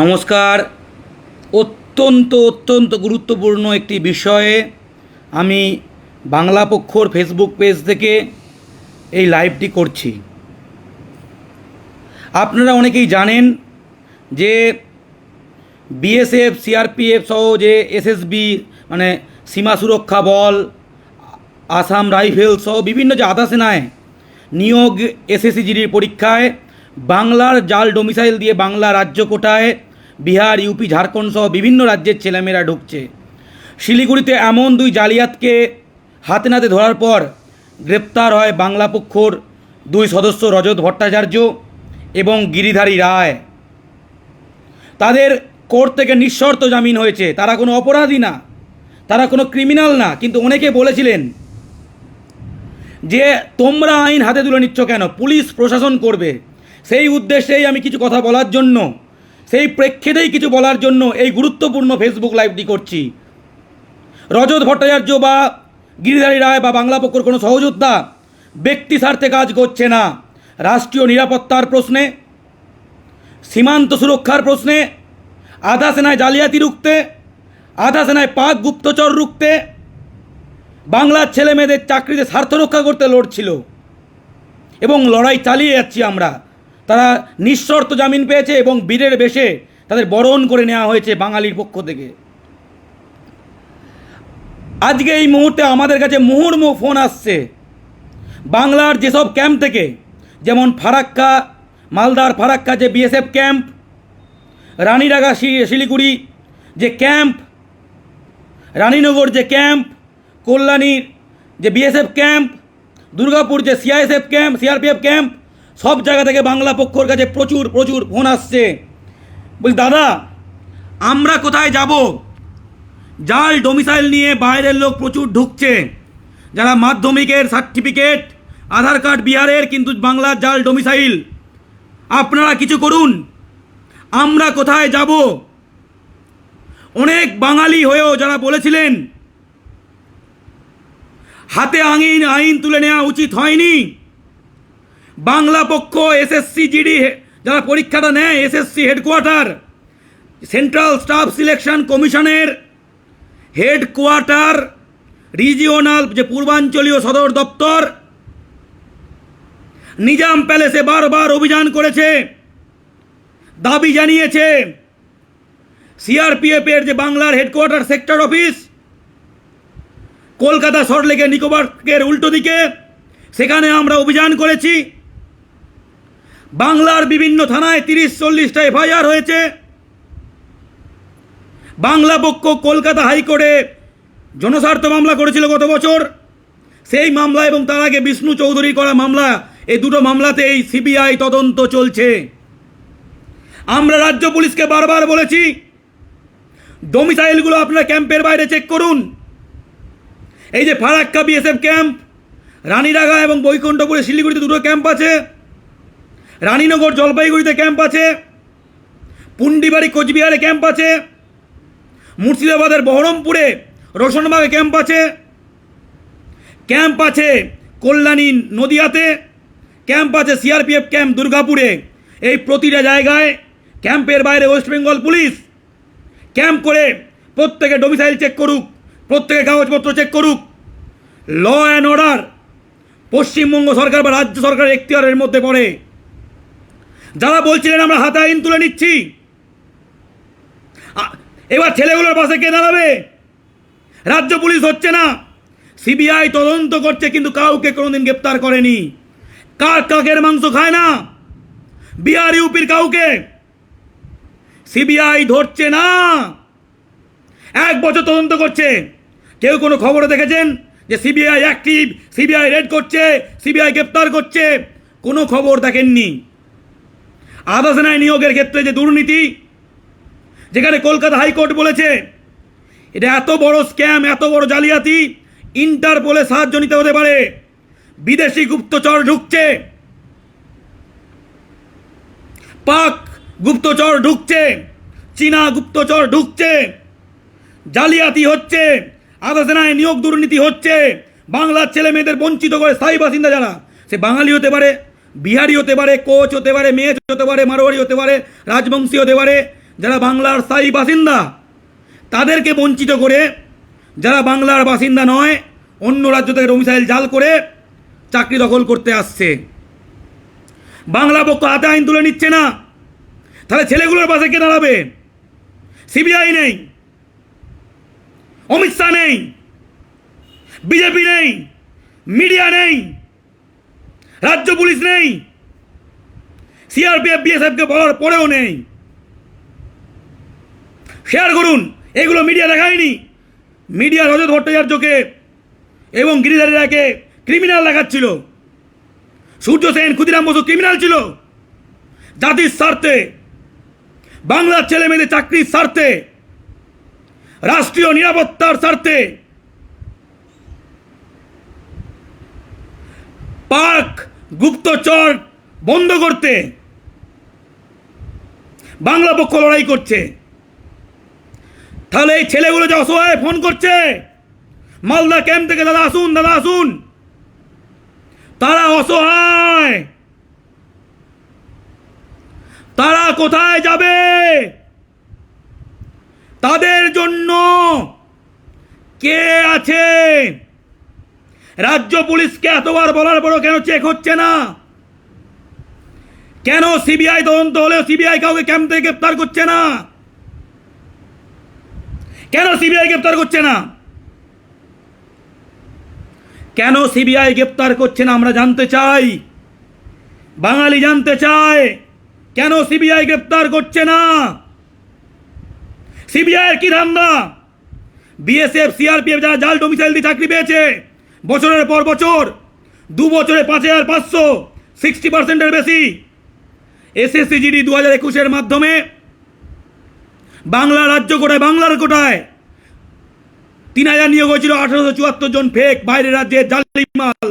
নমস্কার। অত্যন্ত অত্যন্ত গুরুত্বপূর্ণ একটি বিষয়ে আমি বাংলা পক্ষর ফেসবুক পেজ থেকে এই লাইভটি করছি। আপনারা অনেকেই জানেন যে বিএসএফ সিআরপিএফ সহ যে এসএসবি মানে সীমা সুরক্ষা বল, আসাম রাইফেল সহ বিভিন্ন যে আধা সেনায় নিয়োগ এসএসসি জিডির পরীক্ষায় বাংলার জাল ডোমিসাইল দিয়ে বাংলা রাজ্য কোটায় বিহার, ইউপি, ঝাড়খণ্ড সহ বিভিন্ন রাজ্যের ছেলেমেয়েরা ঢুকছে। শিলিগুড়িতে এমন দুই জালিয়াতকে হাতে নাতে ধরার পর গ্রেপ্তার হয় বাংলা পক্ষর দুই সদস্য রজত ভট্টাচার্য এবং গিরিধারী রায়। তাদের কোর্ট থেকে নিঃশর্ত জামিন হয়েছে। তারা কোনো অপরাধী না, তারা কোনো ক্রিমিনাল না। কিন্তু অনেকে বলেছিলেন যে তোমরা আইন হাতে তুলে নিচ্ছ কেন? পুলিশ, প্রশাসন করবে। সেই উদ্দেশ্যেই আমি কিছু কথা বলার জন্য, সেই প্রেক্ষিতেই কিছু বলার জন্য এই গুরুত্বপূর্ণ ফেসবুক লাইভটি করছি। রজত ভট্টাচার্য বা গিরিধারী রায় বা বাংলা পক্ষর কোনো সহযোদ্ধা ব্যক্তি স্বার্থে কাজ করছে না। রাষ্ট্রীয় নিরাপত্তার প্রশ্নে, সীমান্ত সুরক্ষার প্রশ্নে, আধা সেনায় জালিয়াতি রুখতে, আধা সেনায় পাক গুপ্তচর রুখতে, বাংলার ছেলে মেয়েদের চাকরিতে স্বার্থ রক্ষা করতে লড়ছিল। এবং লড়াই চালিয়ে যাচ্ছি আমরা। তারা নিঃশর্ত জামিন পেয়েছে এবং বীরের বেশে তাদের বরণ করে নেওয়া হয়েছে বাঙালির পক্ষ থেকে। আজকে এই মুহূর্তে আমাদের কাছে মুহুর্মুহ ফোন আসছে। বাংলার যেসব ক্যাম্প থেকে, যেমন ফারাক্কা, মালদার ফারাক্কা যে বিএসএফ ক্যাম্প, রানীরাগা শিলিগুড়ি যে ক্যাম্প, রানীনগর যে ক্যাম্প, কল্যাণীর যে বিএসএফ ক্যাম্প, দুর্গাপুর যে সিআইএসএফ ক্যাম্প, সিআরপিএফ ক্যাম্প সব জায়গা থেকে বাংলা পক্ষর কাছে প্রচুর প্রচুর ফোন আসছে। বলি, দাদা, আমরা কোথায় যাব? জাল ডোমিসাইল নিয়ে বাইরের লোক প্রচুর ঢুকছে। যারা মাধ্যমিকের সার্টিফিকেট আধার কার্ড বিহারের, কিন্তু বাংলার জাল ডোমিসাইল আপনারা কিছু করুন। আমরা কোথায় যাব? অনেক বাঙালি হয়েও যারা বলেছিলেন, হাতে আইন আইন তুলে নেওয়া উচিত হয়নি। বাংলা পক্ষ এসএসসি জিডি যারা পরীক্ষাটা নেয় SSC headquarter central staff selection কমিশনের হেডকোয়ার্টার রিজিওনাল যে পূর্বাঞ্চলীয় সদর দপ্তর নিজাম প্যালেসে বারবার অভিযান করেছে, দাবি জানিয়েছে সিআরপিএফ এর যে বাংলার হেডকোয়ার্টার সেক্টর অফিস কলকাতা সল্টলেকের নিকোবরের উল্টো দিকে, সেখানে আমরা অভিযান করেছি। বাংলার বিভিন্ন থানায় তিরিশ, চল্লিশটা এফআইআর হয়েছে। বাংলা পক্ষ কলকাতা হাইকোর্টে জনস্বার্থ মামলা করেছিল গত বছর। সেই মামলা এবং তার আগে বিষ্ণু চৌধুরী করা মামলা, এই দুটো মামলাতেই সিবিআই তদন্ত চলছে। আমরা রাজ্য পুলিশকে বারবার বলেছি ডোমিসাইলগুলো আপনারা ক্যাম্পের বাইরে চেক করুন। এই যে ফারাক্কা বিএসএফ ক্যাম্প রানীরাগা এবং বৈকুণ্ঠপুরে শিলিগুড়িতে দুটো ক্যাম্প আছে। রানীনগর জলপাইগুড়িতে ক্যাম্প আছে, পুন্ডিবাড়ি কোচবিহারে ক্যাম্প আছে, মুর্শিদাবাদের বহরমপুরে রোশনবাগে ক্যাম্প আছে ক্যাম্প আছে কল্যাণী নদিয়াতে, ক্যাম্প আছে সিআরপিএফ ক্যাম্প দুর্গাপুরে। এই প্রতিটা জায়গায় ক্যাম্পের বাইরে ওয়েস্ট বেঙ্গল পুলিশ। ক্যাম্প করে প্রত্যেকে ডোমিসাইল চেক করুক, প্রত্যেকে কাগজপত্র চেক করুক। ল অ্যান্ড অর্ডার পশ্চিমবঙ্গ সরকার বা রাজ্য সরকারের এখতিয়ারের মধ্যে পড়ে। যারা বলছিলেন আমরা হাতে আইন তুলে নিচ্ছি। এবার ছেলেগুলোর পাশে কে দাঁড়াবে? রাজ্য পুলিশ হচ্ছে না। সিবিআই তদন্ত করছে, কিন্তু কাউকে কোনোদিন গ্রেপ্তার করেনি। কাক কাকের মাংস খায় না? বিহার ইউপির কাউকে? সিবিআই ধরছে না। এক বছর তদন্ত করছে। কেউ কোনো খবরে দেখেছেন যে সিবিআই অ্যাক্টিভ সিবিআই রেড করছে, সিবিআই গ্রেপ্তার করছে? কোনো খবর দেখেননি। আধা সেনায় নিয়োগের ক্ষেত্রে যে দুর্নীতি, যেখানে কলকাতা হাইকোর্ট বলেছে, এটা এত বড় স্ক্যাম, এত বড় জালিয়াতি, ইন্টারপোলে সাহায্য নিতে হতে পারে। বিদেশি গুপ্তচর ঢুকছে। পাক গুপ্তচর ঢুকছে। চীনা গুপ্তচর ঢুকছে। জালিয়াতি হচ্ছে। আধা সেনায় নিয়োগ দুর্নীতি হচ্ছে। বাংলার ছেলে মেয়েদের বঞ্চিত করে স্থায়ী বাসিন্দা যারা, সে বাঙালি হতে পারে। বিহারি হতে পারে, কোচ হতে পারে মেয়ে হতে পারে, মারোয়ারি হতে পারে, রাজবংশী হতে পারে, যারা বাংলার স্থায়ী বাসিন্দা, তাদেরকে বঞ্চিত করে যারা বাংলার বাসিন্দা নয়, অন্য রাজ্য থেকে ডোমিসাইল জাল করে চাকরি দখল করতে আসছে। বাংলা পক্ষ হাতে আইন তুলে নিচ্ছে না। তাহলে ছেলেগুলোর পাশে কে দাঁড়াবে? সিবিআই নেই। অমিত শাহ নেই। বিজেপি নেই। মিডিয়া নেই। রাজ্য পুলিশ নেই। সিআরপিএফ বিএসএফকে বলার পরেও নেই। শেয়ার করুন। এগুলো মিডিয়া দেখায়নি। মিডিয়া রজত ভট্টাচার্যকে এবং গিরিধারীরাকে ক্রিমিনাল দেখাচ্ছিল। সূর্য সেন, ক্ষুদিরাম বসু ক্রিমিনাল ছিল। জাতির স্বার্থে, বাংলার ছেলে মেয়েদের চাকরির স্বার্থে, রাষ্ট্রীয় নিরাপত্তার স্বার্থে পাক গুপ্তচর বন্ধ করতে। বাংলা পক্ষ লড়াই করছে। তাহলে এই ছেলেগুলো যে অসহায় ফোন করছে, মালদা ক্যাম্প থেকে দাদা আসুন দাদা আসুন। তারা অসহায়। তারা কোথায় যাবে? তাদের জন্য কে আছে? রাজ্য পুলিশকে এতবার বলার পরও কেন চেক হচ্ছে না? কেন সিবিআই তদন্ত হলেও সিবিআই কাউকে ক্যাম্প থেকে গ্রেপ্তার করছে না? কেন সিবিআই গ্রেপ্তার করছে না? কেন সিবিআই গ্রেপ্তার করছে না আমরা জানতে চাই? বাঙালি জানতে চায়, কেন সিবিআই গ্রেপ্তার করছে না? সিবিআই কি ধান্দা? বিএসএফ সিআরপিএফ যারা জাল ডোমিসাইল দিয়ে চাকরি পেয়েছে বছরের পর বছর, দু বছরে পাঁচ হাজার পাঁচশো সিক্সটি পার্সেন্টের বেশি। এসএসসি জিডি দু হাজার একুশের মাধ্যমে বাংলা রাজ্য কোটায়, বাংলার কোটায় তিন হাজার নিয়োগ হয়েছিল আঠারোশো চুয়াত্তর জন ফেক বাইরের রাজ্যে জালিমাল।